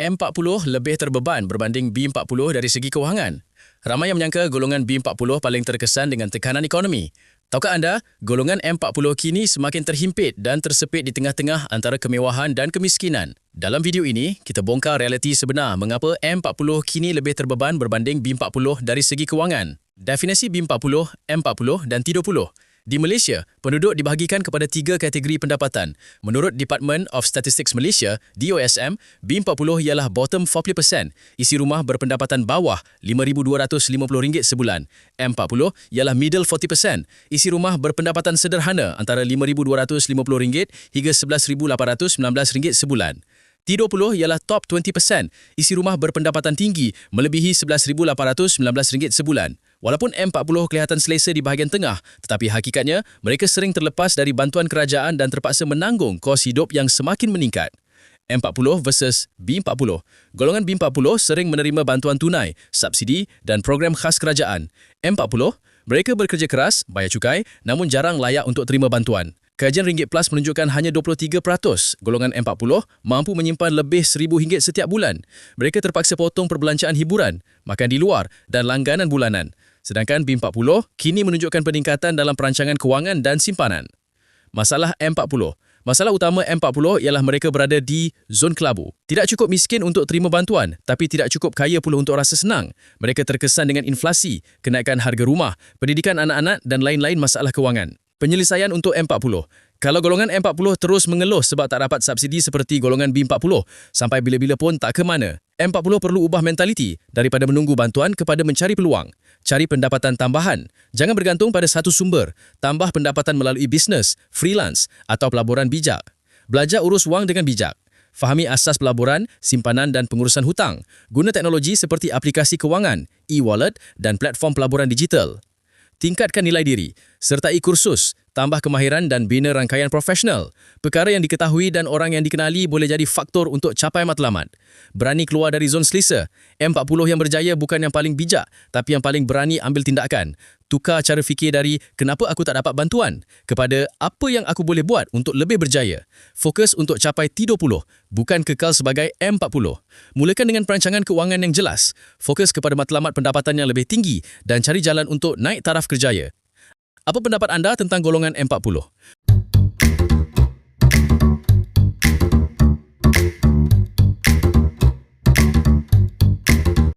M40 lebih terbeban berbanding B40 dari segi kewangan. Ramai yang menyangka golongan B40 paling terkesan dengan tekanan ekonomi. Tahukah anda, golongan M40 kini semakin terhimpit dan tersepit di tengah-tengah antara kemewahan dan kemiskinan. Dalam video ini, kita bongkar realiti sebenar mengapa M40 kini lebih terbeban berbanding B40 dari segi kewangan. Definisi B40, M40 dan T20. Di Malaysia, penduduk dibahagikan kepada tiga kategori pendapatan. Menurut Department of Statistics Malaysia, DOSM, B40 ialah bottom 40%, isi rumah berpendapatan bawah RM5,250 sebulan. M40 ialah middle 40%, isi rumah berpendapatan sederhana antara RM5,250 hingga RM11,819 sebulan. T20 ialah top 20%, isi rumah berpendapatan tinggi melebihi RM11,819 sebulan. Walaupun M40 kelihatan selesa di bahagian tengah, tetapi hakikatnya mereka sering terlepas dari bantuan kerajaan dan terpaksa menanggung kos hidup yang semakin meningkat. M40 versus B40. Golongan B40 sering menerima bantuan tunai, subsidi dan program khas kerajaan. M40, mereka bekerja keras, bayar cukai namun jarang layak untuk terima bantuan. Kajian Ringgit Plus menunjukkan hanya 23% golongan M40 mampu menyimpan lebih RM1,000 setiap bulan. Mereka terpaksa potong perbelanjaan hiburan, makan di luar dan langganan bulanan. Sedangkan B40 kini menunjukkan peningkatan dalam perancangan kewangan dan simpanan. Masalah M40 Masalah utama M40 ialah mereka berada di zon kelabu. Tidak cukup miskin untuk terima bantuan, tapi tidak cukup kaya pula untuk rasa senang. Mereka terkesan dengan inflasi, kenaikan harga rumah, pendidikan anak-anak dan lain-lain masalah kewangan. Penyelesaian untuk M40 kalau golongan M40 terus mengeluh sebab tak dapat subsidi seperti golongan B40, sampai bila-bila pun tak ke mana. M40 perlu ubah mentaliti daripada menunggu bantuan kepada mencari peluang. Cari pendapatan tambahan. Jangan bergantung pada satu sumber. Tambah pendapatan melalui bisnes, freelance atau pelaburan bijak. Belajar urus wang dengan bijak. Fahami asas pelaburan, simpanan dan pengurusan hutang. Guna teknologi seperti aplikasi kewangan, e-wallet dan platform pelaburan digital. Tingkatkan nilai diri. Sertai kursus, tambah kemahiran dan bina rangkaian profesional. Perkara yang diketahui dan orang yang dikenali boleh jadi faktor untuk capai matlamat. Berani keluar dari zon selesa. M40 yang berjaya bukan yang paling bijak, tapi yang paling berani ambil tindakan. Tukar cara fikir dari kenapa aku tak dapat bantuan kepada apa yang aku boleh buat untuk lebih berjaya. Fokus untuk capai T20, bukan kekal sebagai M40. Mulakan dengan perancangan kewangan yang jelas. Fokus kepada matlamat pendapatan yang lebih tinggi dan cari jalan untuk naik taraf kerjaya. Apa pendapat anda tentang golongan M40?